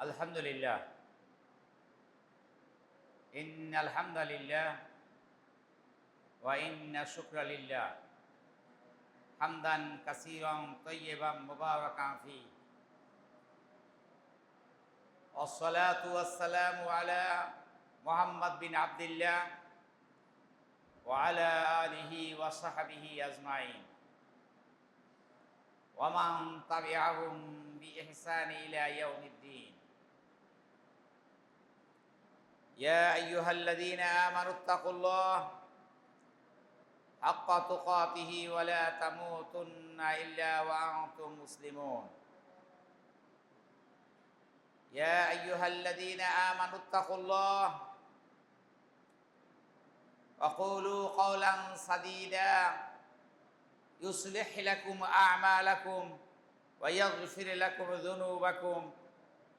الحمد لله. إن الحمد لله وإن الشكر لله. حمدا كثيرا طيبا مباركا فيه. والصلاة والسلام على محمد بن عبد الله وعلى آله وصحبه أجمعين. ومن تبعهم بإحسان إلى يوم الدين. يا أيها الذين آمنوا اتقوا الله حق تقاته ولا تموتن إلا وأنتم مسلمون. يا أيها الذين آمنوا اتقوا الله وقولوا قولا سديدا. يصلح لكم أعمالكم ويغفر لكم ذنوبكم.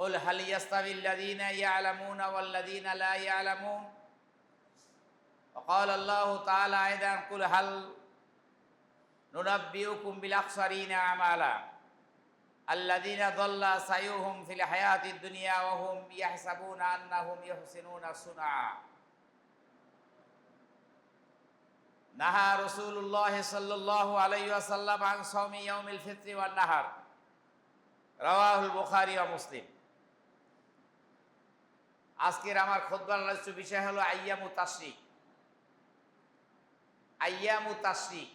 قل هل يستوي الذين يعلمون والذين لا يعلمون؟ وقال الله تعالى أيضا قل هل ننبئكم بالأخسرين أعمالا؟ الذين ضل سعيهم في الحياة الدنيا وهم يحسبون أنهم يحسنون صنعا. نهى رسول الله صلى الله عليه وسلم عن صوم يوم الفطر والنهر. رواه البخاري ومسلم. আজকের আমার খোদবার আলোচ্য বিষয় হলো আইয়ামু তাশরিক। আইয়ামু তাশরিক।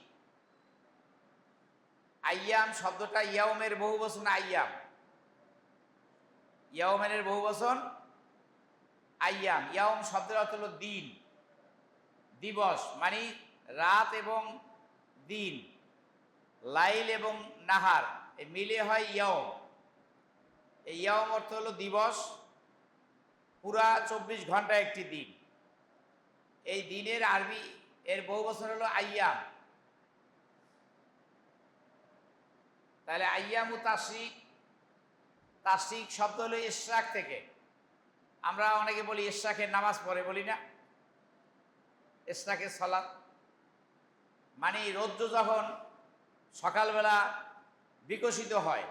আইয়াম শব্দটা ইয়াউমের বহু বচন আইয়াম। ইয়াউমের বহু বচন আইয়াম। ইয়াউম শব্দের অর্থ হলো দিন। দিবস মানে রাত এবং দিন। লাইল এবং নাহার। মিলে হয় ইয়ম এই ইয়ম অর্থ হলো দিবস। পুরা চব্বিশ ঘণ্টা একটি দিন। এই দিনের আরবি এর বহু বছর হলো আইয়াম। তাহলে আইয়ামু তাসিক তাসিক শব্দ হলো ইশরাক থেকে। আমরা অনেকে বলি ইশরাকের নামাজ পড়ে, বলি না। ইশরাকের সলাৎ মানে রৌদ্র যখন সকালবেলা বিকশিত হয়,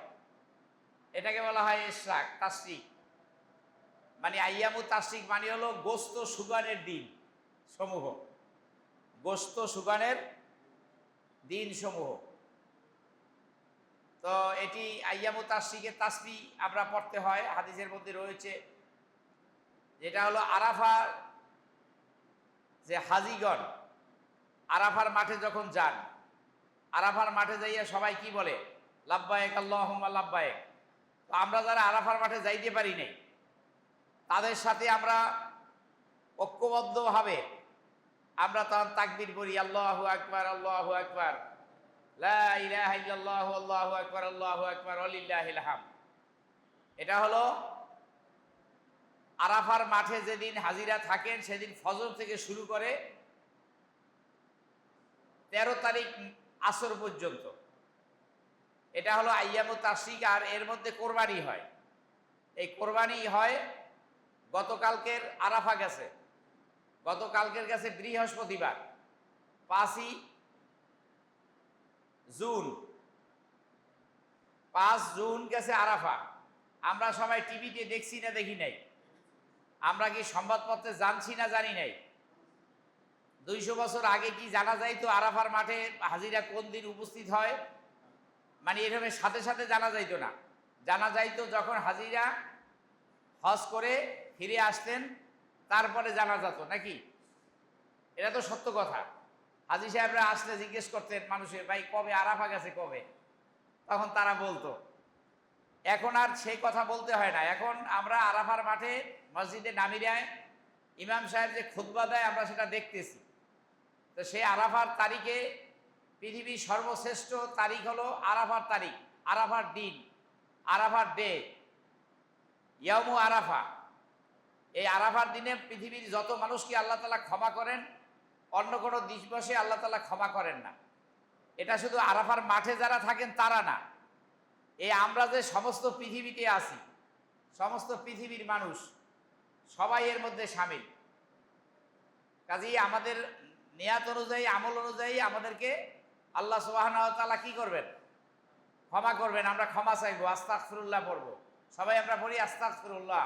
এটাকে বলা হয় ইশরাক তাসরিক মানে আইয়ামু তাসিক মানে হলো গোস্ত সুগানের দিন সমূহ। গোস্ত সুগানের দিন সমূহ। তো এটি আইয়ামু তাসরিকের তাসবি আমরা পড়তে হয়, হাদিসের মধ্যে রয়েছে। যেটা হলো আরাফার যে হাজিগণ, আরাফার মাঠে যখন যান, আরাফার মাঠে যাইয়া সবাই কি বলে? লাভবায়ক আল্লাহ লাভবায়ক তো আমরা যারা আরাফার মাঠে যাইতে পারি নাই তাদের সাথে আমরা ঐক্যবদ্ধভাবে আমরা তখন তাকবির করি, আল্লাহ আকবার আল্লাহ আকবার আল্লাহ আকবার আল্লাহ আকবার আলিল্লাহাম এটা হলো আরাফার মাঠে যেদিন হাজিরা থাকেন, সেদিন ফজর থেকে শুরু করে তেরো তারিখ আসর পর্যন্ত। এটা হলো আইয়ামু তাসিক আর এর মধ্যে কোরবানি হয়। এই কোরবানি হয় গতকালকের আরাফা গেছে। গতকালকের গেছে বৃহস্পতিবার, পাঁচই জুন। পাঁচ জুন গেছে আরাফা। আমরা সবাই টিভিতে দেখছি না, দেখি নাই। আমরা কি সংবাদপত্রে জানছি না, জানি নাই। দুইশো বছর আগে কি জানা যায় তো আরাফার মাঠে হাজিরা কোন দিন উপস্থিত হয়? মানে এরকম সাথে সাথে জানা যাইতো না। জানা যাইতো যখন হাজিরা হজ করে ফিরে আসতেন তারপরে জানা যেত, নাকি? এটা তো সত্য কথা। হাজি সাহেবরা আসলে জিজ্ঞেস করতেন মানুষের, ভাই, কবে আরাফা গেছে কবে? তখন তারা বলতো, এখন আর সেই কথা বলতে হয় না। এখন আমরা আরাফার মাঠে মসজিদে নামিরায় ইমাম সাহেব যে খুতবা দেয়, আমরা সেটা দেখতেছি। তো সেই আরাফার তারিখে পৃথিবীর সর্বশ্রেষ্ঠ তারিখ হলো আরাফার তারিখ, আরাফার দিন, আরাফার ডে ইয়ামু আরাফা। এই আরাফার দিনে পৃথিবীর যত মানুষকে আল্লাহ তালা ক্ষমা করেন, অন্য কোনো দিবসে আল্লাহ তালা ক্ষমা করেন না। এটা শুধু আরাফার মাঠে যারা থাকেন তারা না। এই আমরা যে সমস্ত পৃথিবীতে আছি, সমস্ত পৃথিবীর মানুষ, সবাই এর মধ্যে সামিল। কাজেই আমাদের নেয়াত অনুযায়ী, আমল অনুযায়ী আমাদেরকে আল্লাহ সুবাহন তালা কি করবেন? ক্ষমা করবেন, আমরা ক্ষমা চাইব আস্তাক ফিরুল্লাহ পড়ব। সবাই আমরা পড়ি আস্তাক ফিরুল্লাহ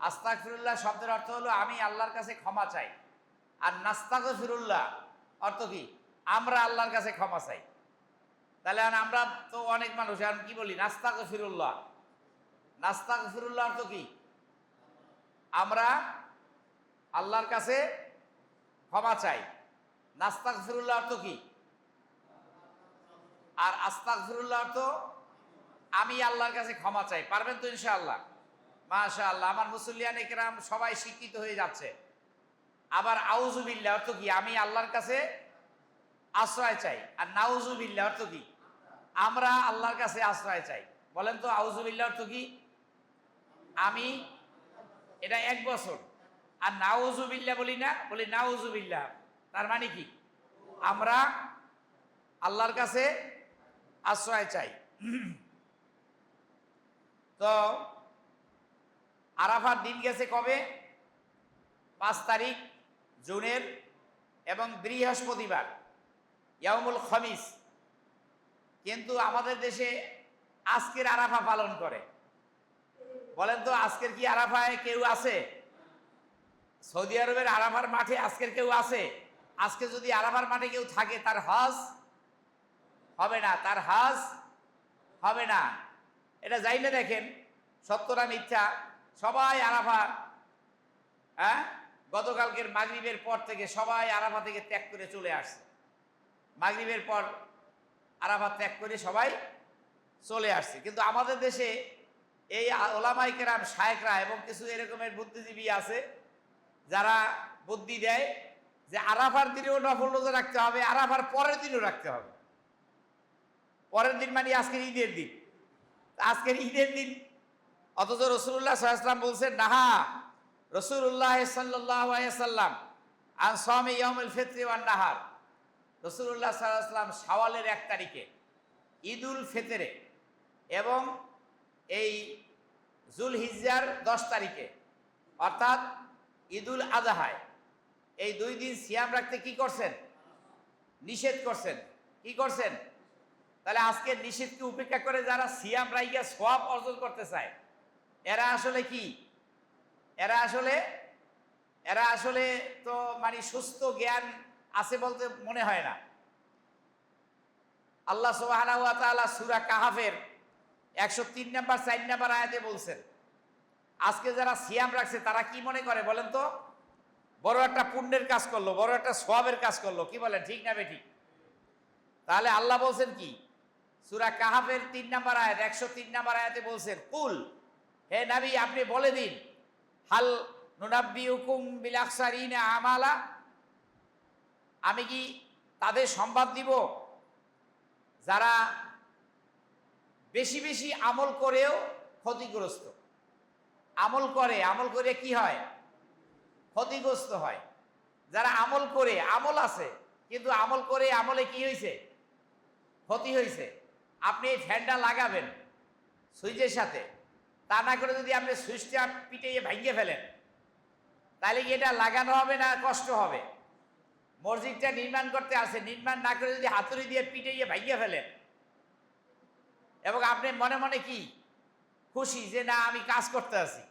আস্তাক ফিরুল্লাহ শব্দের অর্থ হলো আমি আল্লাহর কাছে ক্ষমা চাই। আর নাস্তাক ফিরুল্লাহ অর্থ কি? আমরা আল্লাহর কাছে ক্ষমা চাই। তাহলে আমরা তো অনেক মানুষ, এখন কি বলি? নাস্তাক ফিরুল্লাহ নাস্তাক ফিরুল্লাহ অর্থ কি? আমরা আল্লাহর কাছে ক্ষমা চাই। নাস্তাক ফিরুল্লাহ অর্থ কি? আর আস্তাক ফিরুল্লাহ অর্থ আমি আল্লাহর কাছে ক্ষমা চাই। পারবেন তো ইনশাআল্লাহ? মাশা আল্লাহ আমার মুসল্লিয়ান একরাম সবাই শিক্ষিত হয়ে যাচ্ছে। আবার আউজুবিল্লা অর্থ কি? আমি আল্লাহর কাছে আশ্রয় চাই। আর নাউজুবিল্লা অর্থ কি? আমরা আল্লাহর কাছে আশ্রয় চাই। বলেন তো আউজুবিল্লা অর্থ কি? আমি, এটা এক বছর। আর নাউজুবিল্লা বলি না, বলি নাউজুবিল্লা তার মানে কি? আমরা আল্লাহর কাছে আশ্রয় চাই। তো আরাফার দিন গেছে কবে? পাঁচ তারিখ, জুনের এবং বৃহস্পতিবার ইয়ামুল খমিস। কিন্তু আমাদের দেশে আজকের আরাফা পালন করে। বলেন তো, আজকের কি আরাফায় কেউ আছে? সৌদি আরবের আরাফার মাঠে আজকের কেউ আছে? আজকে যদি আরাফার মাঠে কেউ থাকে, তার হজ হবে না, তার হজ হবে না। এটা যাইলে দেখেন সত্যরা মিথ্যা? সবাই আরাফা হ্যাঁ? গতকালকের মাগরিবের পর থেকে সবাই আরাফা থেকে ত্যাগ করে চলে আসছে। মাগরিবের পর আরাফা ত্যাগ করে সবাই চলে আসছে। কিন্তু আমাদের দেশে এই ওলামাই কেরাম, শায়করা এবং কিছু এরকমের বুদ্ধিজীবী আছে, যারা বুদ্ধি দেয় যে আরাফার দিনেও নফল রোজা রাখতে হবে, আরাফার পরের দিনও রাখতে হবে। পরের দিন মানে আজকের ঈদের দিন। আজকের ঈদের দিন অথচ রসুল্লাহ সাল্লাম বলছেন, নাহা রসুল্লাহ সাল্লাম আন সামে ইয়মুল ফিত্রি ওয়ান নাহার। রসুল্লাহ সাল্লাম শাওয়ালের এক তারিখে, ঈদুল ফেতরে এবং এই জুল হিজ্জার দশ তারিখে, অর্থাৎ ঈদুল আজহায় এই দুই দিন সিয়াম রাখতে কি করছেন? নিষেধ করছেন। কি করছেন? তাহলে আজকে নিষেধকে উপেক্ষা করে যারা সিয়াম রাইয়া সব অর্জন করতে চায় এরা আসলে কি? এরা আসলে এরা আসলে তো মানে সুস্থ জ্ঞান আছে বলতে মনে হয় না। আল্লাহ সুবাহ সুরা কাহাফের একশো তিন নাম্বার, চার নাম্বার আয়াতে বলছেন, আজকে যারা সিয়াম রাখছে তারা কি মনে করে বলেন তো? বড় একটা পুণ্যের কাজ করল, বড় একটা সবের কাজ করল, কি বলেন, ঠিক না বেঠিক? তাহলে আল্লাহ বলছেন কি? সুরা কাহাফের তিন নাম্বার আয়াত, একশো তিন নাম্বার আয়াতে বলছেন, কুল হে নাবি, আপনি বলে দিন। হাল নুনাব্বি হুকুম বিলাকসারিনা আমালা। আমি কি তাদের সংবাদ দিব? যারা বেশি বেশি আমল করেও ক্ষতিগ্রস্ত। আমল করে আমল করে কি হয়? ক্ষতিগ্রস্ত হয়। যারা আমল করে, আমল আছে, কিন্তু আমল করে, আমলে কি হয়েছে ক্ষতি হয়েছে আপনি ফ্যানটা লাগাবেন। সুইচের সাথে। তা না করে যদি আপনি সুইচটা পিটিয়ে ভাঙিয়ে ফেলেন, তাহলে কি এটা লাগানো হবে না কষ্ট হবে? মসজিদটা নির্মাণ করতে আসে, নির্মাণ না করে যদি হাতুড়ি দিয়ে পিটিয়ে ভাঙিয়ে ফেলেন, এবং আপনি মনে মনে কি খুশি যে না, আমি কাজ করতে আছি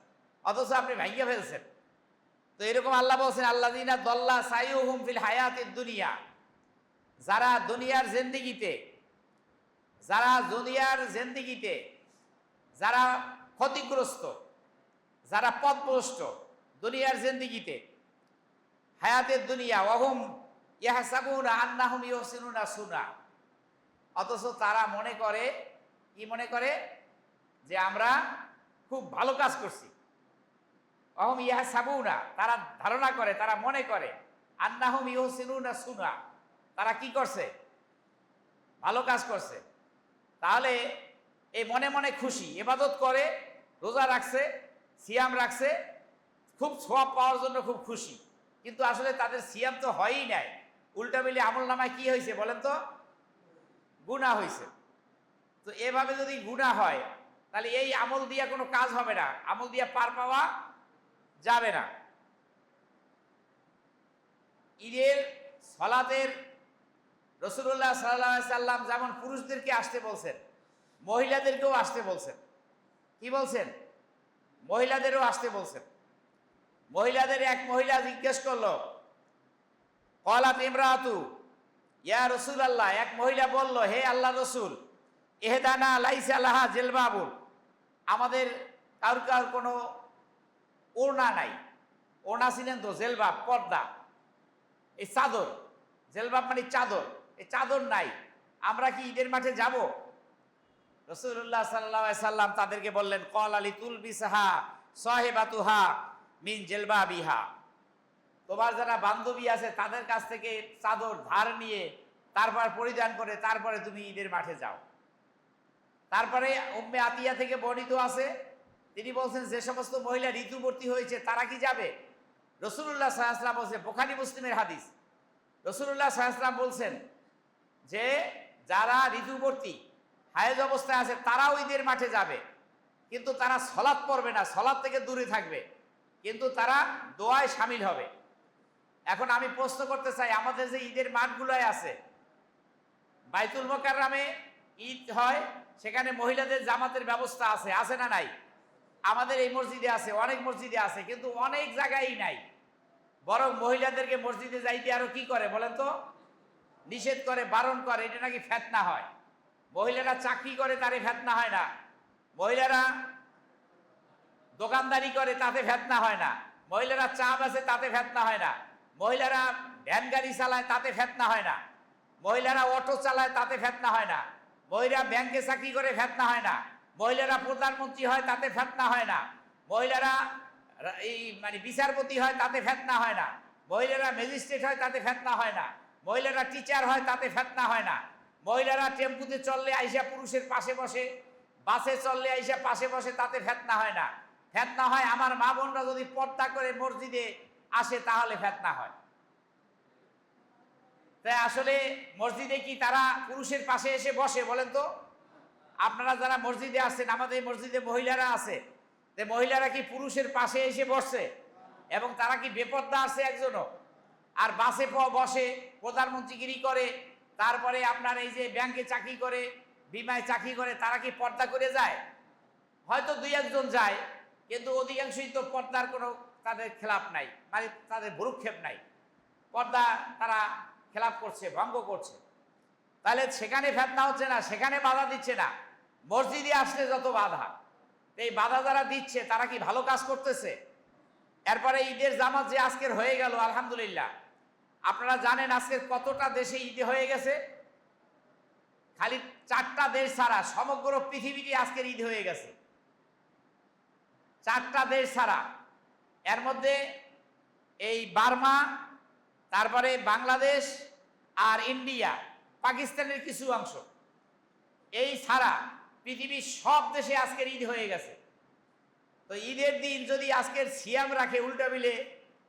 অথচ আপনি ভাঙিয়ে ফেলছেন? তো এরকম আল্লাহ বলছেন আল্লাহ দিনা দল্লা সাইউ হুম ফিল হায়াতের দুনিয়া। যারা দুনিয়ার জেন্দিগিতে, যারা দুনিয়ার জেন্দিগিতে, যারা ক্ষতিগ্রস্ত, যারা পথভ্রষ্ট দুনিয়ার জেন্দিগিতে, হায়াতের দুনিয়া অহম ইয়াহসাবুনা আন্নাহুম ইহসিনুনা সুনা। অথচ তারা মনে করে, কি মনে করে? যে আমরা খুব ভালো কাজ করছি। অহম ইহা সাবুনা তারা ধারণা করে, তারা মনে করে, আন্নাহুম ইহসিনুনা সুনা। তারা কি করছে? ভালো কাজ করছে। তাহলে এই মনে মনে খুশি। এবাদত করে, রোজা রাখছে, সিয়াম রাখছে, খুব সোয়াব পাওয়ার জন্য খুব খুশি। কিন্তু আসলে তাদের সিয়াম তো হয়ই নাই। উল্টা মিলে আমল নামায় কি হয়েছে বলেন তো? গুণা হয়েছে। তো এভাবে যদি গুণা হয়, তাহলে এই আমল দিয়া কোনো কাজ হবে না। আমল দিয়া পার পাওয়া যাবে না। ঈদের সলাতের রসুল্লাহ সাল্লাহ সাল্লাম যেমন পুরুষদেরকে আসতে বলছেন মহিলাদেরকেও আসতে বলছেন। কি বলছেন? মহিলাদেরও আসতে বলছেন। মহিলাদের এক মহিলা জিজ্ঞেস করল, কলাত ইমরাতু? ইয়া রসুল আল্লাহ এক মহিলা বলল, হে আল্লাহ রসুল এহেদানা লাইসা লাহা জেলবাবুল আমাদের কারুর কারুর কোনো ওড়না নাই। ওড়না ছিলেন তো জেলবাব, পর্দা। এই চাদর, জেলবাব মানে চাদর। এই চাদর নাই। আমরা কি ঈদের মাঠে যাব? রসুল্লাহ সাল্লাহ সাল্লাম তাদেরকে বললেন কল আলী তুল বিসাহা সাহেবাতুহা মিন জেলবা বিহা তোমার যারা বান্ধবী আছে, তাদের কাছ থেকে চাদর, ধার নিয়ে তারপর পরিধান করে তারপরে তুমি ঈদের মাঠে যাও। তারপরে উম্মে আতিয়া থেকে বর্ণিত আছে, তিনি বলছেন, যে সমস্ত মহিলা ঋতুবর্তী হয়েছে, তারা কি যাবে? রসুল্লাহ সাহাশলাম বলছে বোখারি মুসলিমের হাদিস। রসুল্লাহ সাহাশলাম বলছেন যে, যারা ঋতুবর্তী হায়েজ অবস্থায় আছে, তারাও ঈদের মাঠে যাবে। কিন্তু তারা সলাৎ পড়বে না, সলাৎ থেকে দূরে থাকবে। কিন্তু তারা দোয়ায় সামিল হবে। এখন আমি প্রশ্ন করতে চাই, আমাদের যে ঈদের মাঠগুলোয় আছে, বাইতুল মোকাররামে ঈদ হয়, সেখানে মহিলাদের জামাতের ব্যবস্থা আছে আছে না নাই? আমাদের এই মসজিদে আছে, অনেক মসজিদে আছে, কিন্তু অনেক জায়গায় নাই। বরং মহিলাদেরকে মসজিদে যাইতে আরও কি করে বলেন তো? নিষেধ করে, বারণ করে, এটা নাকি ফেতনা হয়। মহিলারা চাকরি করে তারে ফেতনা হয় না মহিলারা দোকানদারি করে তাতে ফেতনা হয় না মহিলারা চা বেচে তাতে ফেতনা হয় না মহিলারা ভ্যান গাড়ি চালায় তাতে ফেতনা হয় না মহিলারা অটো চালায় তাতে ফেতনা হয় না মহিলা ব্যাংকে চাকরি করে ফেতনা হয় না মহিলারা প্রধানমন্ত্রী হয় তাতে ফেতনা হয় না মহিলারা এই মানে বিচারপতি হয় তাতে ফেতনা হয় না মহিলারা ম্যাজিস্ট্রেট হয় তাতে ফেতনা হয় না মহিলারা টিচার হয় তাতে ফেতনা হয় না মহিলারা টেম্পুতে চললে আইসা পুরুষের পাশে বসে, বাসে চললে আইসা পাশে বসে, তাতে ফেতনা হয় না। ফেতনা হয় আমার মা বোনরা যদি পর্দা করে মসজিদে আসে, তাহলে ফেতনা হয়। তাই আসলে মসজিদে কি তারা পুরুষের পাশে এসে বসে বলেন তো? আপনারা যারা মসজিদে আছেন, আমাদের মসজিদে মহিলারা আছে যে মহিলারা কি পুরুষের পাশে এসে বসছে? এবং তারা কি বেপর্দা আছে একজনও? আর বাসে বসে প্রধানমন্ত্রীগিরি করে তারপরে আপনার এই যে ব্যাংকে চাকরি করে, বিমায় চাকরি করে, তারা কি পর্দা করে যায়? হয়তো দুই একজন যায়, কিন্তু অধিকাংশই তো পর্দার কোনো তাদের খেলাপ নাই মানে তাদের ভুরুক্ষেপ নাই। পর্দা তারা খেলাপ করছে, ভঙ্গ করছে। তাহলে সেখানে ফেতনা হচ্ছে না, সেখানে বাধা দিচ্ছে না। মসজিদে আসলে যত বাধা, এই বাধা যারা দিচ্ছে, তারা কি ভালো কাজ করতেছে? এরপরে ঈদের জামাত যে আজকের হয়ে গেল, আলহামদুলিল্লাহ। আপনারা জানেন আজকে কতটা দেশে ঈদ হয়ে গেছে? খালি চারটা দেশ ছাড়া সমগ্র পৃথিবীতে আজকের ঈদ হয়ে গেছে। চারটা দেশ ছাড়া। এর মধ্যে এই বার্মা, তারপরে বাংলাদেশ আর ইন্ডিয়া, পাকিস্তানের কিছু অংশ। এই ছাড়া পৃথিবীর সব দেশে আজকের ঈদ হয়ে গেছে। তো ঈদের দিন যদি আজকের সিয়াম রাখে উল্টা মিলে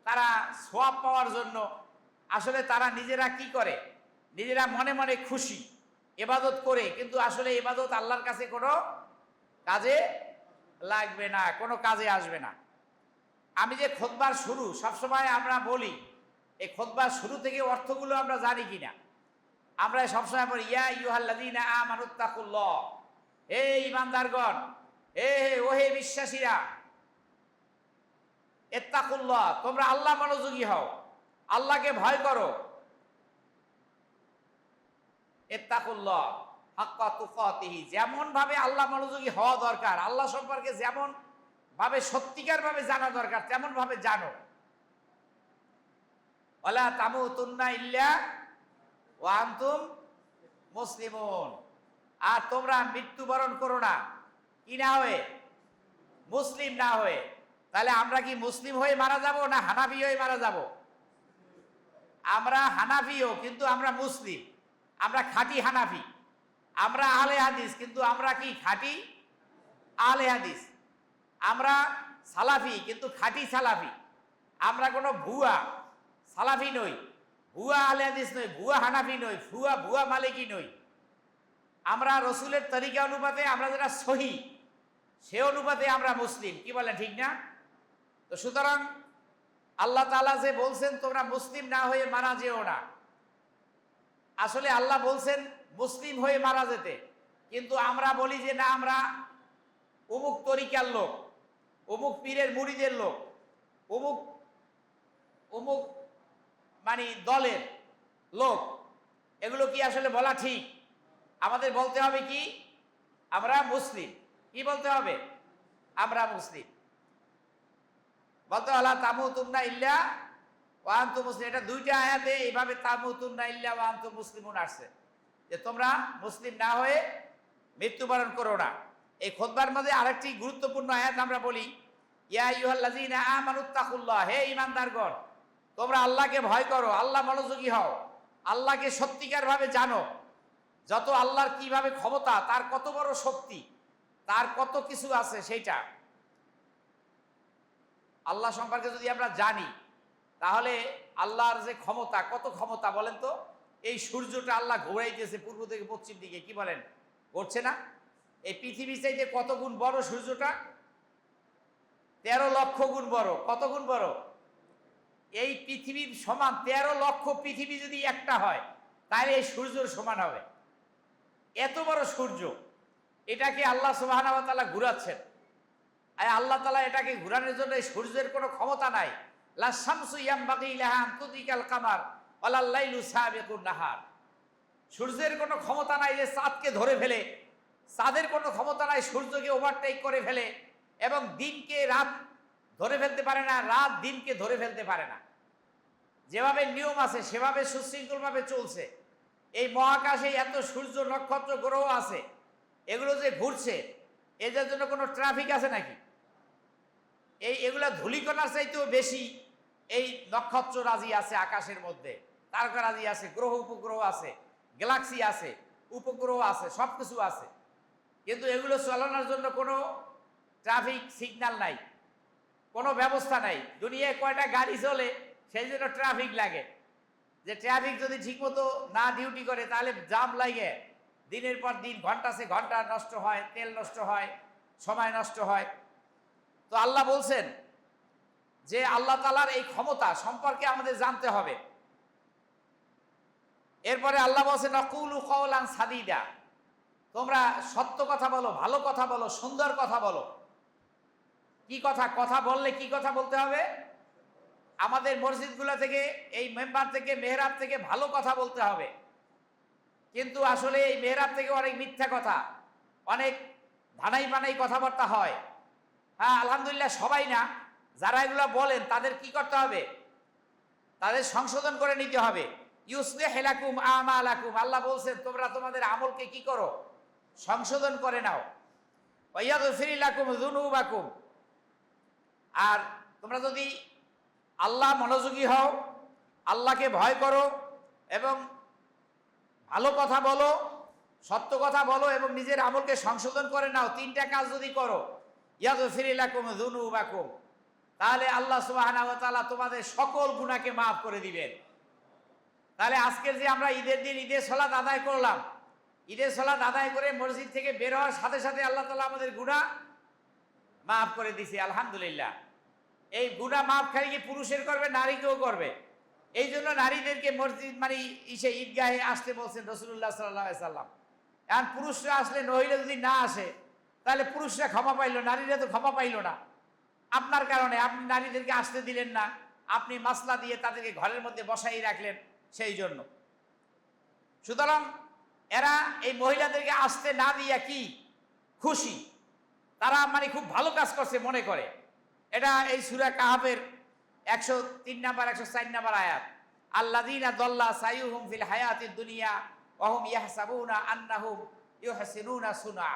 তারা সোয়াব পাওয়ার জন্য আসলে তারা নিজেরা কি করে? নিজেরা মনে মনে খুশি এবাদত করে, কিন্তু আসলে এবাদত আল্লাহর কাছে কোনো কাজে লাগবে না, কোনো কাজে আসবে না। আমি যে খোদবার শুরু, সবসময় আমরা বলি, এই খোদবার শুরু থেকে অর্থগুলো আমরা জানি কিনা? আমরা সবসময় বলি, ইয়া ইউহাল্লাদিনা আমানুত্তাকুল্লাহ হে ইমানদারগণ, হে ওহে বিশ্বাসীরা, এত্তাকুল্লাহ, তোমরা আল্লাহ মনোযোগী হও। আল্লাহকে ভয় করো। যেমন ভাবে আল্লাহ মনোযোগী হওয়া দরকার, আল্লাহ সম্পর্কে যেমন ভাবে সত্যিকার ভাবে জানা দরকার তেমন ভাবে জানো। ওলা তামুতুন্না ইল্লা ও আন্তুম মুসলিমুন। আর তোমরা মৃত্যুবরণ করো না, কি না হয়ে? মুসলিম না হয়ে। তাহলে আমরা কি মুসলিম হয়ে মারা যাব না হানাবি হয়ে মারা যাব? আমরা হানাফিও, কিন্তু আমরা মুসলিম। আমরা খাঁটি হানাফি। আমরা আলে হাদিস, কিন্তু আমরা কি খাঁটি? আলে হাদিস। আমরা সালাফি, কিন্তু খাঁটি সালাফি। আমরা কোনো ভুয়া সালাফি নই। ভুয়া আলে হাদিস নই, ভুয়া হানাফি নই, ভুয়া ভুয়া মালিকি নই। আমরা রসুলের তরিকা অনুপাতে আমরা যেটা সহি, সে অনুপাতে আমরা মুসলিম। কি বলে ঠিক না? তো সুতরাং আল্লাহ তাআলা যে বলছেন, তোমরা মুসলিম না হয়ে মারা যেও না। আসলে আল্লাহ বলছেন, মুসলিম হয়ে মারা যেতে। কিন্তু আমরা বলি যে, না, আমরা অমুক তরিকার লোক, অমুক পীরের মুড়িদের লোক, অমুক অমুক মানে দলের লোক, এগুলো কি আসলে বলা ঠিক? আমাদের বলতে হবে কি, আমরা মুসলিম। কি বলতে হবে? আমরা মুসলিম। বলতে আল্লাহ তামু তুমনা ইল্লা ওয়ান্তু মুসলিম এটা দুইটা আয়াতে এইভাবে তামু তুমনা ইল্লা ওয়ান্তু মুসলিমুন আসছে। যে তোমরা মুসলিম না হয়ে মৃত্যুবরণ করো না। এই খোদবার মধ্যে আরেকটি গুরুত্বপূর্ণ আয়াত আমরা বলি, ইয়া ইউহাল্লাযীনা আমানুত্তাকুল্লাহ হে ঈমানদারগণ, তোমরা আল্লাহকে ভয় করো, আল্লাহ মনোযোগী হও, আল্লাহকে সত্যিকার ভাবে জানো। যত আল্লাহর কীভাবে ক্ষমতা, তার কত বড় শক্তি, তার কত কিছু আছে সেইটা। আল্লাহ সম্পর্কে যদি আমরা জানি, তাহলে আল্লাহর যে ক্ষমতা, কত ক্ষমতা বলেন তো? এই সূর্যটা আল্লাহ ঘোরাইতেছে পূর্ব থেকে পশ্চিম দিকে, কি বলেন? ঘুরছে না? এই পৃথিবী চাইতে কত গুণ বড় সূর্যটা? তেরো লক্ষ গুণ বড়। কত গুণ বড়? এই পৃথিবীর সমান তেরো লক্ষ পৃথিবী যদি একটা হয়, তাহলে এই সূর্যের সমান হবে। এত বড় সূর্য, এটাকে আল্লাহ সুবাহ ঘুরাচ্ছেন। আর আল্লাহ তালা এটাকে ঘুরানোর জন্য সূর্যের কোনো ক্ষমতা নাই। লা শামসু ইয়ামবাগি লাহা আন তুদিকাল কামার নাহার। সূর্যের কোনো ক্ষমতা নাই যে চাঁদকে ধরে ফেলে। চাঁদের কোনো ক্ষমতা নাই সূর্যকে ওভারটেক করে ফেলে। এবং দিনকে রাত ধরে ফেলতে পারে না, রাত দিনকে ধরে ফেলতে পারে না। যেভাবে নিয়ম আছে, সেভাবে সুশৃঙ্খলভাবে চলছে। এই মহাকাশে এত সূর্য নক্ষত্র গ্রহ আছে, এগুলো যে ঘুরছে এদের জন্য কোনো ট্রাফিক আছে নাকি? এই এগুলা ধূলিকণার চাইতেও বেশি এই নক্ষত্র রাজি আছে আকাশের মধ্যে। তারকা রাজি আছে, গ্রহ উপগ্রহ আছে গ্যালাক্সি আছে, উপগ্রহ আছে সব কিছু আছে। কিন্তু এগুলো চালানোর জন্য কোনো ট্রাফিক সিগন্যাল নাই, কোনো ব্যবস্থা নাই। দুনিয়ায় কয়টা গাড়ি চলে, সেই জন্য ট্রাফিক লাগে। যে ট্রাফিক যদি ঠিকমতো না ডিউটি করে, তাহলে জাম লাগে। দিনের পর দিন ঘণ্টা সে ঘণ্টা নষ্ট হয়, তেল নষ্ট হয়, সময় নষ্ট হয়। তো আল্লাহ বলছেন যে আল্লাহ তালার এই ক্ষমতা সম্পর্কে আমাদের জানতে হবে। এরপরে আল্লাহ বলছে নকুলু কওলান সাদিদা। তোমরা সত্য কথা বলো, ভালো কথা বলো, সুন্দর কথা বলো। কি কথা? কথা বললে কি কথা বলতে হবে? আমাদের মসজিদগুলো থেকে, এই মেম্বার থেকে, মেহরাব থেকে ভালো কথা বলতে হবে। কিন্তু আসলে এই মেহরাব থেকে অনেক মিথ্যা কথা, অনেক ধানাই বানাই কথাবার্তা হয়। হ্যাঁ আলহামদুলিল্লাহ সবাই না, যারা এগুলো বলেন তাদের কি করতে হবে? তাদের সংশোধন করে নিতে হবে। ইউসলে হেলাকুম আমা আলাকুম আল্লাহ বলছেন, তোমরা তোমাদের আমলকে কি করো? সংশোধন করে নাও। ফিরিলাকুম জুনুবাকুম আর তোমরা যদি আল্লাহ মনোযোগী হও, আল্লাহকে ভয় করো, এবং ভালো কথা বলো, সত্য কথা বলো এবং নিজের আমলকে সংশোধন করে নাও। তিনটা কাজ যদি করো ইয়াদ ফিরিলাকুম জুনুবাকুম তাহলে আল্লাহ সুবাহ তোমাদের সকল গুণাকে মাফ করে দিবেন। তাহলে আজকের যে আমরা ঈদের দিন ঈদের সলাদ আদায় করলাম, ঈদের সলাদ আদায় করে মসজিদ থেকে বের হওয়ার সাথে সাথে আল্লাহ তালা আমাদের গুণা মাফ করে দিছে, আলহামদুলিল্লাহ। এই গুণা মাফ খালি কি পুরুষের করবে, নারীকেও করবে? এই জন্য নারীদেরকে মসজিদ মানে ইসে ঈদগাহে আসতে বলছেন রসুল্লাহ সাল্লাহ সাল্লাম। এখন পুরুষরা আসলে নহিলে যদি না আসে, তাহলে পুরুষরা ক্ষমা পাইলো নারীরা তো ক্ষমা পাইলো না। আপনার কারণে আপনি নারীদেরকে আসতে দিলেন না, আপনি মাসলা দিয়ে তাদেরকে ঘরের মধ্যে বসাই রাখলেন সেই জন্য। সুতরাং এরা এই মহিলাদেরকে আসতে না দিয়া কি? খুশি। তারা মানে খুব ভালো কাজ করছে মনে করে। এটা এই সুরা কাহাবের একশো তিন নাম্বার, একশো চার নাম্বার আয়াত। আল্লাদিনা দল্লা সাইহুম ফিল হায়াতির দুনিয়া ওহম ইয়াহসাবুনা আন্নাহুম ইউহসিনুনা সুনা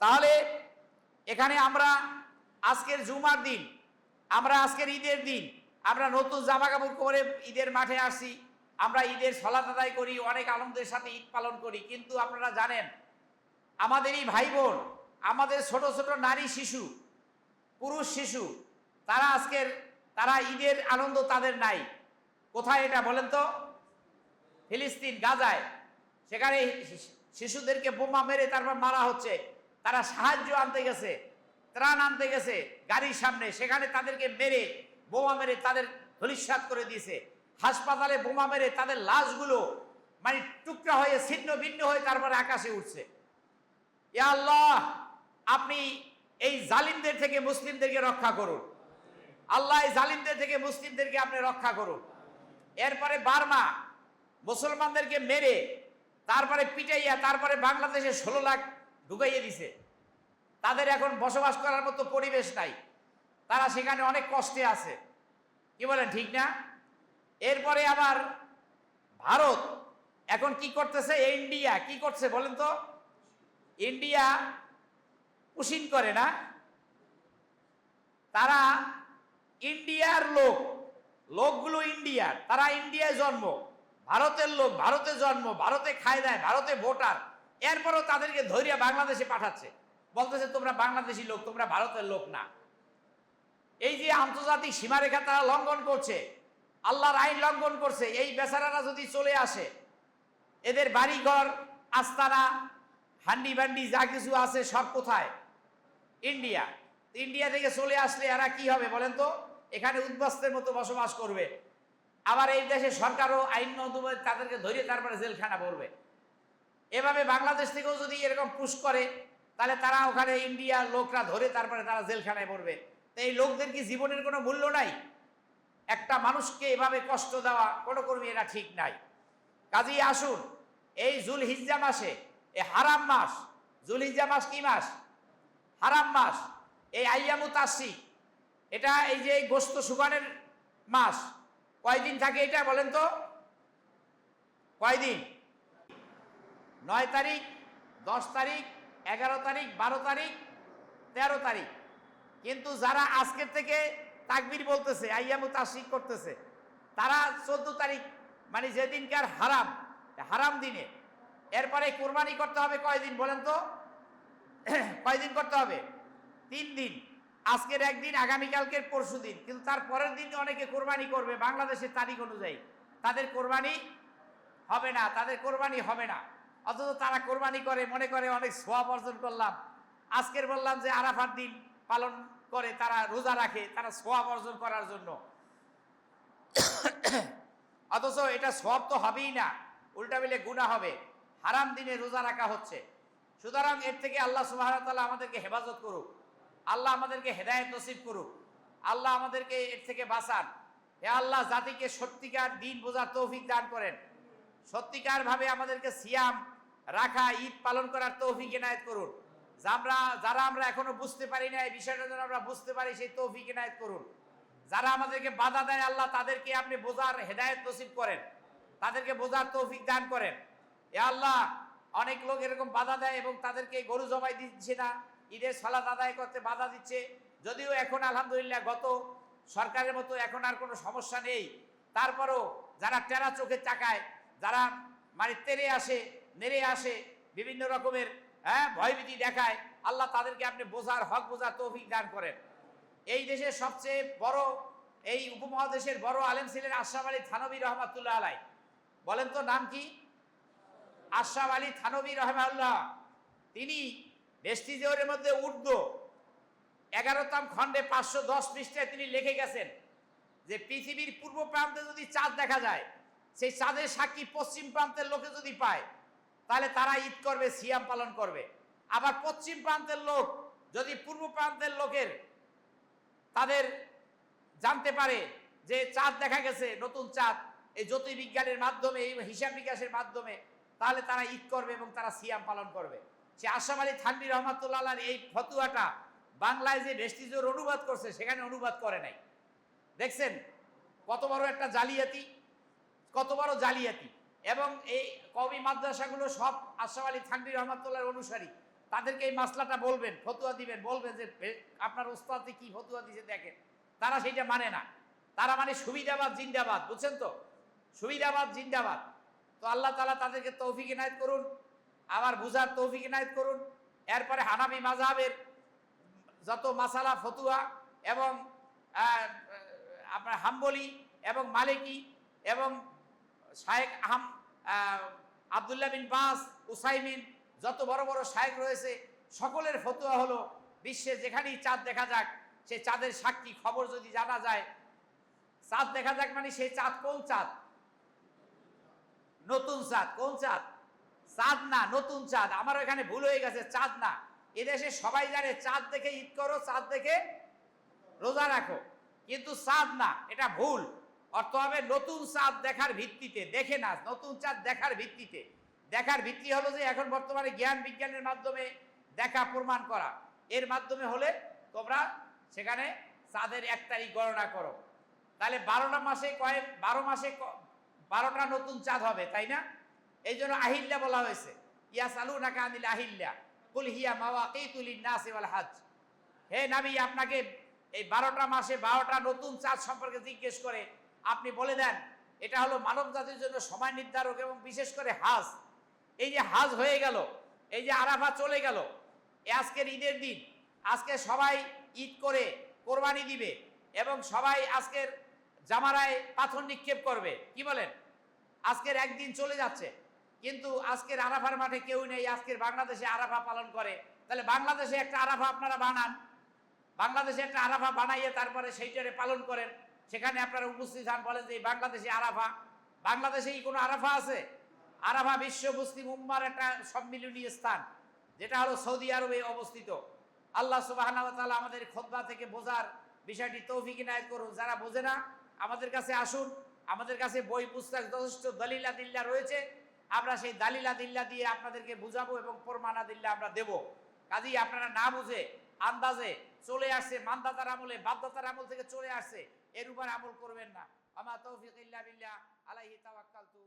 তাহলে এখানে আমরা আজকের জুমার দিন, আমরা আজকের ঈদের দিন, আমরা নতুন জামা কাপড় পরে ঈদের মাঠে আসি, আমরা ঈদের সলাত আদায় করি, অনেক আনন্দের সাথে ঈদ পালন করি। কিন্তু আপনারা জানেন আমাদেরই ভাই বোন আমাদের ছোট ছোট নারী শিশু, পুরুষ শিশু তারা আজকের, তারা ঈদের আনন্দ তাদের নাই। কোথায় এটা বলেন তো? ফিলিস্তিন, গাজায়। সেখানে শিশু- শিশুদেরকে বোমা মেরে তারপর মারা হচ্ছে। তারা সাহায্য আনতে গেছে, ত্রাণ আনতে গেছে গাড়ির সামনে। সেখানে তাদেরকে মেরে, বোমা মেরে তাদের ধলিস্বাদ করে দিয়েছে। হাসপাতালে বোমা মেরে তাদের লাশগুলো মানে টুকরা হয়ে, ছিন্ন ভিন্ন হয়ে তারপরে আকাশে উঠছে। ইয়া আল্লাহ, আপনি এই জালিমদের থেকে মুসলিমদেরকে রক্ষা করুন। আল্লাহ জালিমদের থেকে, মুসলিমদেরকে আপনি রক্ষা করুন। এরপরে বার্মা মুসলমানদেরকে মেরে, তারপরে পিটাইয়া, তারপরে বাংলাদেশে ষোলো লাখ ঢুকাইয়ে দিছে। তাদের এখন বসবাস করার মতো পরিবেশ নাই। তারা সেখানে অনেক কষ্টে আছে। কি বলেন, ঠিক না? এরপরে আবার ভারত এখন কি করতেছে? ইন্ডিয়া, কি করছে বলেন তো? ইন্ডিয়া পুশিন করে না? তারা ইন্ডিয়ার লোক, লোকগুলো ইন্ডিয়ার তারা ইন্ডিয়ায় জন্ম। ভারতের লোক, ভারতে জন্ম, ভারতে খায় দেয়, ভারতে ভোটার। এরপরও তাদেরকে ধরিয়া বাংলাদেশে পাঠাচ্ছে। বলতেছে, তোমরা বাংলাদেশি লোক, তোমরা ভারতের লোক না। এই যে আন্তর্জাতিক সীমারেখা তারা লঙ্ঘন করছে, আল্লাহর আইন লঙ্ঘন করছে, এই বেচারারা যদি চলে আসে, এদের বাড়িঘর, আস্তানা হান্ডি বান্ডি যা কিছু আছে সব কোথায়? ইন্ডিয়া। ইন্ডিয়া থেকে চলে আসলে এরা কি হবে বলেন তো? এখানে উদ্বাস্তের মতো বসবাস করবে। আবার এই দেশে সরকারও আইন নতুবা তাদেরকে ধরে তারপরে জেলখানা পড়বে এভাবে বাংলাদেশ থেকেও যদি এরকম পুশ করে, তাহলে তারা ওখানে ইন্ডিয়ার লোকরা ধরে তারপরে তারা জেলখানায় পড়বে তো এই লোকদের কি জীবনের কোনো মূল্য নাই? একটা মানুষকে এভাবে কষ্ট দেওয়া কোনো কর্মী এটা ঠিক নাই। কাজেই আসুন, এই জুল হিজ্জা মাসে, এই হারাম মাস জুল হিজ্জা মাস কি মাস? হারাম মাস, এই আইয়ামু তাসি এটা এই যে গোস্ত সুগানের মাস। কয়দিন থাকে এটা বলেন তো? কয়দিন? নয় তারিখ, দশ তারিখ, এগারো তারিখ, বারো তারিখ, তেরো তারিখ। কিন্তু যারা আজকের থেকে তাকবির বলতেছে আইয়ামু তাসিক করতেছে, তারা চোদ্দ তারিখ মানে যেদিনকার হারাম হারাম দিনে। এরপরে কোরবানি করতে হবে কয়দিন বলেন তো? কয়দিন করতে হবে? তিন দিন। আজকের একদিন, আগামীকালকের পরশু দিন কিন্তু তার পরের দিন অনেকে কোরবানি করবে, বাংলাদেশের তারিখ অনুযায়ী। তাদের কোরবানি হবে না, তাদের কোরবানি হবে না। অথচ তারা কোরবানি করে, মনে করে অনেক সোয়াব অর্জন করলাম। আজকের বললাম যে আরাফার দিন পালন করে, তারা রোজা রাখে, তারা সোয়াব অর্জন করার জন্য। অথচ এটা সব তো হবেই না, উল্টা মিলে গুণা হবে। হারাম দিনে রোজা রাখা হচ্ছে। সুতরাং এর থেকে আল্লাহ সুবাহ আমাদেরকে হেফাজত করুক। আল্লাহ আমাদেরকে হেদায়ত নসিব করুক। আল্লাহ আমাদেরকে এর থেকে বাঁচান। হে আল্লাহ, জাতিকে সত্যিকার দিন বোঝার তৌফিক দান করেন। সত্যিকার ভাবে আমাদেরকে সিয়াম রাখা, ঈদ পালন করার তৌফিক এনায়ত করুন। আমরা যারা আমরা এখনও বুঝতে পারি না, এই বিষয়টা যেন আমরা বুঝতে পারি, সেই তৌফিক এনায়ত করুন। যারা আমাদেরকে বাধা দেয়, আল্লাহ তাদেরকে আপনি বোঝার হেদায়ত নসিব করেন। তাদেরকে বোঝার তৌফিক দান করেন। এ আল্লাহ, অনেক লোক এরকম বাধা দেয় এবং তাদেরকে গরু জবাই দিচ্ছে না। ঈদের সালাদ আদায় করতে বাধা দিচ্ছে। যদিও এখন আলহামদুলিল্লাহ গত সরকারের মতো এখন আর কোনো সমস্যা নেই। তারপরও যারা টেরা চোখে চাকায় যারা মানে তেরে আসে, নেড়ে আসে, বিভিন্ন রকমের হ্যাঁ ভয়ভীতি দেখায়, আল্লাহ তাদেরকে আপনি বোঝার হক বোঝার তৌফিক দান করেন। এই দেশের সবচেয়ে বড়, এই উপমহাদেশের বড় আলেম ছিলেন আশরাফ আলী থানবী রহমাতুল্লাহ আলাই। বলেন তো নাম কি? আশরাফ আলী থানবী রহমাল্লাহ তিনি ভেস্টিজিওরের মধ্যে উর্দু এগারোতম খণ্ডে পাঁচশো দশ পৃষ্ঠায় তিনি লিখে গেছেন যে পৃথিবীর পূর্ব প্রান্তে যদি চাঁদ দেখা যায়, সেই চাঁদের সাক্ষী পশ্চিম প্রান্তের লোকে যদি পায়, তাহলে তারা ঈদ করবে, সিয়াম পালন করবে। আবার পশ্চিম প্রান্তের লোক যদি পূর্ব প্রান্তের লোকের তাদের জানতে পারে যে চাঁদ দেখা গেছে, নতুন চাঁদ, এই জ্যোতির্বিজ্ঞানের মাধ্যমে, এই হিসাব বিকাশের মাধ্যমে, তাহলে তারা ঈদ করবে এবং তারা সিয়াম পালন করবে। সে আশরাফ আলী থানবী রহমাতুল্লাহ এই ফতুয়াটা বাংলায় যে ভেস্টিজোর অনুবাদ করছে, সেখানে অনুবাদ করে নাই। দেখছেন? কত বড় একটা জালিয়াতি, কত বড় জালিয়াতি। এবং এই কবি মাদ্রাসাগুলো সব আশরাফ আলী থানবী রহমাতুল্লাহর অনুসারী। তাদেরকে এই মাসলাটা বলবেন, ফতুয়া দিবেন, বলবেন যে আপনার ওস্তাদে কি ফতুয়া দিছে দেখেন। তারা সেইটা মানে না। তারা মানে সুবিধাবাদ, জিন্দাবাদ, বুঝছেন তো? সুবিধাবাদ, জিন্দাবাদ। তো আল্লাহ তালা তাদেরকে তৌফিক ইনায়ত করুন। আবার বুঝার তৌফিক ইনায়ত করুন। এরপরে হানাবি মাযহাবের যত মাসালা ফতুয়া এবং আপনার হাম্বলি এবং মালিকি এবং শায়েক আহম আহ, আবদুল্লাহ বিন বাস উসাইমিন যত বড় বড় শায়েক রয়েছে সকলের ফতুয়া হলো বিশ্বে যেখানেই চাঁদ দেখা যাক সে চাঁদের সাক্ষী খবর যদি জানা যায়। চাঁদ দেখা যাক মানে সেই চাঁদ কোন চাঁদ? নতুন চাঁদ কোন চাঁদ? চাঁদ না নতুন চাঁদ। আমার এখানে ভুল হয়ে গেছে চাঁদ না এদেশে সবাই জানে, চাঁদ দেখে ঈদ করো, চাঁদ দেখে রোজা রাখো। কিন্তু চাঁদ না এটা ভুল। অর্থ হবে নতুন চাঁদ দেখার ভিত্তিতে, দেখে না, নতুন চাঁদ দেখার ভিত্তিতে। দেখার ভিত্তি হলো যে এখন বর্তমানে জ্ঞান বিজ্ঞানের মাধ্যমে দেখা, প্রমাণ করা। এর মাধ্যমে হলে তোমরা সেখানে চাঁদের এক তারিখ গণনা করো। তাহলে বারোটা মাসে কয়েক, বারো মাসে বারোটা নতুন চাঁদ হবে, তাই না? এই জন্য আহিল্লা বলা হয়েছে। ইয়া সালু নাকা আনিল আহিল্লা। কুল হিয়া মাওয়া কেতুলিন নাসি ওয়াল হাজ হে নাবি, আপনাকে এই বারোটা মাসে বারোটা নতুন চাঁদ সম্পর্কে জিজ্ঞেস করে আপনি বলে দেন, এটা হলো মানব জাতির জন্য সময় নির্ধারক এবং বিশেষ করে হাজ। এই যে হাজ হয়ে গেল, এই যে আরাফা চলে গেল আজকের ঈদের দিন, আজকে সবাই ঈদ করে কোরবানি দিবে এবং সবাই আজকের জামারায় পাথর নিক্ষেপ করবে। কি বলেন? আজকের একদিন চলে যাচ্ছে। কিন্তু আজকের আরাফার মাঠে কেউ নেই, আজকের বাংলাদেশে আরাফা পালন করে। তাহলে বাংলাদেশে একটা আরাফা আপনারা বানান। বাংলাদেশে একটা আরাফা বানাইয়ে তারপরে সেইটারে পালন করেন। সেখানে আপনারা উপস্থিত হন, বলেন যে বাংলাদেশে আরাফা। বাংলাদেশেই কোনো আরাফা আছে? আরাফা বিশ্ব মুসলিম উম্মার একটা সম্মিলনী স্থান, যেটা হলো সৌদি আরবে অবস্থিত। আল্লাহ সুবাহ আমাদের খোদ্া থেকে বোঝার বিষয়টি তৌফিক ইনায়ত করুন। যারা বোঝে না, আমাদের কাছে আসুন। আমাদের কাছে বই, পুস্তক, যথেষ্ট দলিলা দিল্লা রয়েছে। আমরা সেই দালিলা দিল্লা দিয়ে আপনাদেরকে বুঝাবো এবং প্রমাণা দিল্লা আমরা দেব। কাজেই আপনারা না বুঝে, আন্দাজে চলে আসছে, মানদাতার আমলে বাধ্যতার আমল থেকে চলে আসছে, এর উপর আমল করবেন না। আমার তৌফিক ইল্লা বিল্লাহ, আলাইহি তাওয়াক্কালতু।